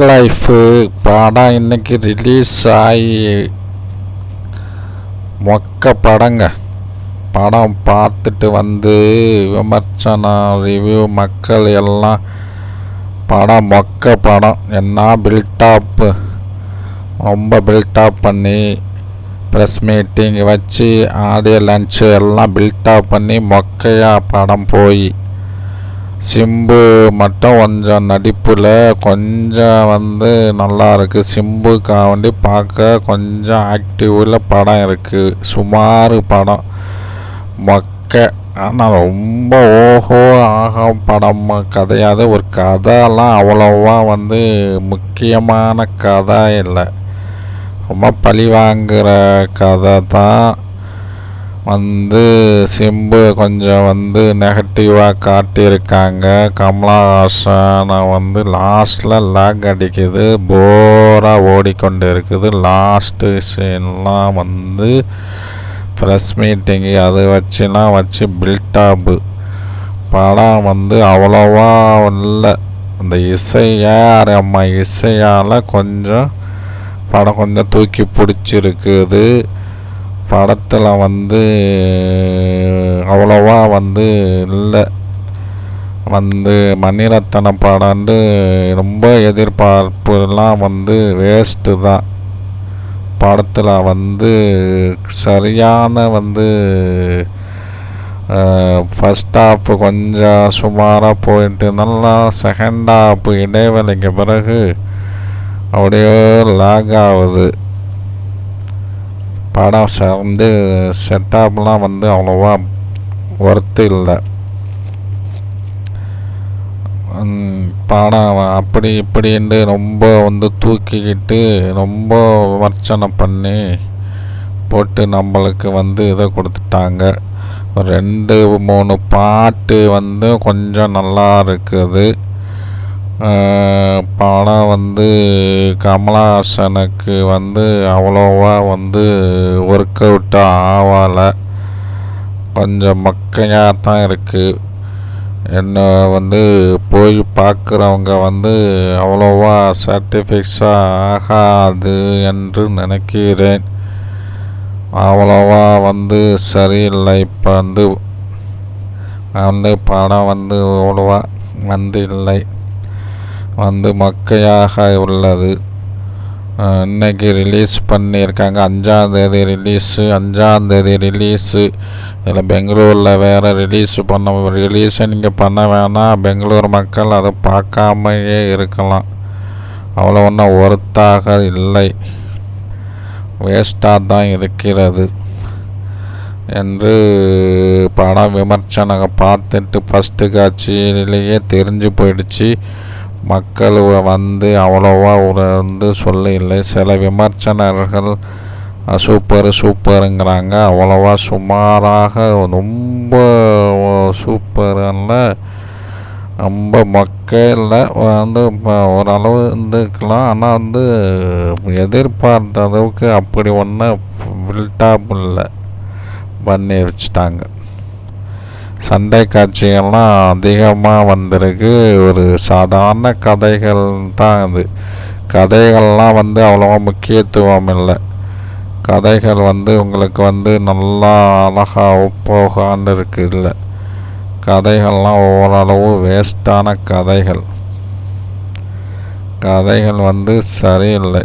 தக் லைஃபு படம் இன்னைக்கு ரிலீஸ் ஆகி மொக்க படங்க. படம் பார்த்துட்டு வந்து விமர்சனம் ரிவ்யூ மக்கள் எல்லாம் படம் மொக்க படம். என்ன பில்டாப்பு ரொம்ப பில்டாப் பண்ணி ப்ரெஸ் மீட்டிங் வச்சு ஆடியோ லன்ச்சு எல்லாம் பில்டாப் பண்ணி மொக்கையாக படம் போய். சிம்பு மட்டும் கொஞ்சம் நடிப்பில் கொஞ்சம் வந்து நல்லா இருக்குது சிம்புக்காக வேண்டி பார்க்க கொஞ்சம் ஆக்டிவில் படம் இருக்குது சுமார் படம். மொக்க. ஆனால் ரொம்ப ஓஹோ ஆக படம். கதையாது. ஒரு கதையெல்லாம் அவ்வளோவா வந்து முக்கியமான கதை இல்லை. ரொம்ப பழி வாங்குகிற கதை தான். வந்து சிம்பு கொஞ்சம் வந்து நெகட்டிவாக காட்டியிருக்காங்க. கமலஹாசனை வந்து லாஸ்டில் லாக் அடிக்குது. போராக ஓடிக்கொண்டு இருக்குது லாஸ்ட்டு சீன்லாம் வந்து ப்ரெஸ் மீட்டிங்கு அது வச்சுலாம் வச்சு பில்டாப்பு படம் வந்து அவ்வளோவா இல்லை. அந்த இசையார் அம்மா இசையால் கொஞ்சம் படம் கொஞ்சம் தூக்கி பிடிச்சிருக்குது. படத்தில் வந்து அவ்வளோவா வந்து இல்லை. வந்து மணிரத்னம் படம்னு ரொம்ப எதிர்பார்ப்புலாம் வந்து வேஸ்ட்டு தான். படத்தில் வந்து சரியான வந்து ஃபஸ்ட் ஹாஃப் கொஞ்சம் சுமாராக போயிட்டு நல்லா செகண்ட் ஹாஃப் இடைவேளைக்கு பிறகு அப்படியே லாக் ஆகுது. படம் ச வந்து செட்டப்லாம் வந்து அவ்வளோவா ஒர்த்து இல்லை. படம் அப்படி இப்படின்ட்டு ரொம்ப வந்து தூக்கிக்கிட்டு ரொம்ப விமர்சனம் பண்ணி போட்டு நம்மளுக்கு வந்து இதை கொடுத்துட்டாங்க. ரெண்டு மூணு பாட்டு வந்து கொஞ்சம் நல்லா இருக்குது. படம் வந்து கமலஹாசனுக்கு வந்து அவ்வளோவா வந்து ஒர்க் அவுட்டாக ஆகலை. கொஞ்சம் மக்கையாக தான் இருக்குது என்ன வந்து போய் பார்க்குறவங்க வந்து அவ்வளோவா சாட்டிஃபைக்ஸாக ஆகாது என்று நினைக்கிறேன். அவ்வளோவா வந்து சரியில்லை. இப்போ வந்து வந்து படம் வந்து அவ்வளோவா வந்து இல்லை. வந்து மக்கையாக உள்ளது. இன்னைக்கு ரிலீஸ் பண்ணியிருக்காங்க. அஞ்சாந்தேதி ரிலீஸு அஞ்சாந்தேதி ரிலீஸு இதில் பெங்களூரில் வேறு ரிலீஸ் பண்ண ரிலீஸை நீங்கள் பண்ண வேணாம் பெங்களூர் மக்கள் அதை பார்க்காமையே இருக்கலாம். அவ்வளோ ஒன்றும் ஒர்த்தாக இல்லை. வேஸ்ட்டாக தான் இருக்கிறது. என்று படம் விமர்சனம் பார்த்துட்டு ஃபஸ்ட்டு காட்சியிலேயே தெரிஞ்சு போயிடுச்சு. மக்கள் வந்து அவ்வளோவா ஒரு வந்து சொல்ல இல்லை சில விமர்சனர்கள் சூப்பர் சூப்பருங்கிறாங்க அவ்வளோவா சுமாராக ரொம்ப சூப்பரில் ரொம்ப மக்கையில் வந்து ஓரளவு இருந்துக்கலாம். ஆனால் வந்து எதிர்பார்த்த அளவுக்கு அப்படி ஒன்றும் பில்டாப் இல்லை. பண்ணி வச்சுட்டாங்க. சண்டை காட்சிகள்லாம் அதிகமாக வந்திருக்கு. ஒரு சாதாரண கதைகள் தான் அது. கதைகள்லாம் வந்து அவ்வளோவா முக்கியத்துவம் இல்லை. கதைகள் வந்து உங்களுக்கு வந்து நல்லா அழகாக போகான்னு இருக்கு இல்லை. கதைகள்லாம் ஓரளவு வேஸ்ட்டான கதைகள். கதைகள் வந்து சரியில்லை.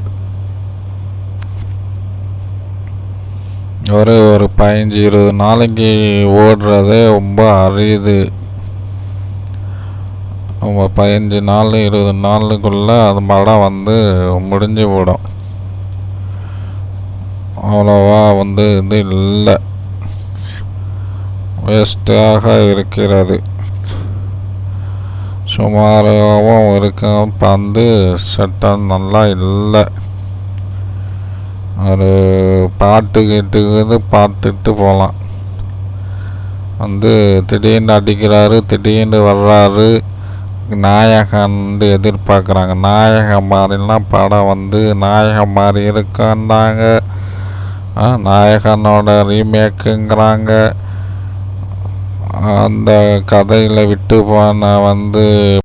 ஒரு ஒரு பதினஞ்சு இருபது நாளைக்கு ஓடுறதே ரொம்ப அரியுது நம்ம பதினஞ்சு நாள் இருபது நாளுக்குள்ளே அது படம் வந்து முடிஞ்சு போடும். அவ்வளோவா வந்து இது இல்லை. வேஸ்ட்டாக இருக்கிறது. சுமாராகவும் இருக்கும். பந்து சட்டம் நல்லா இல்லை. ஒரு பாட்டு கேட்டுக்கிறது பார்த்துட்டு போகலாம். வந்து திடீர்னு அடிக்கிறாரு திடீர்னு வர்றாரு. நாயகன்ட்டு எதிர்பார்க்குறாங்க. நாயகன் மாதிரிலாம் படம் வந்து நாயகன் மாதிரி இருக்கான்னாங்க. நாயகனோட ரீமேக்குங்கிறாங்க. அந்த கதையில் விட்டு போன வந்து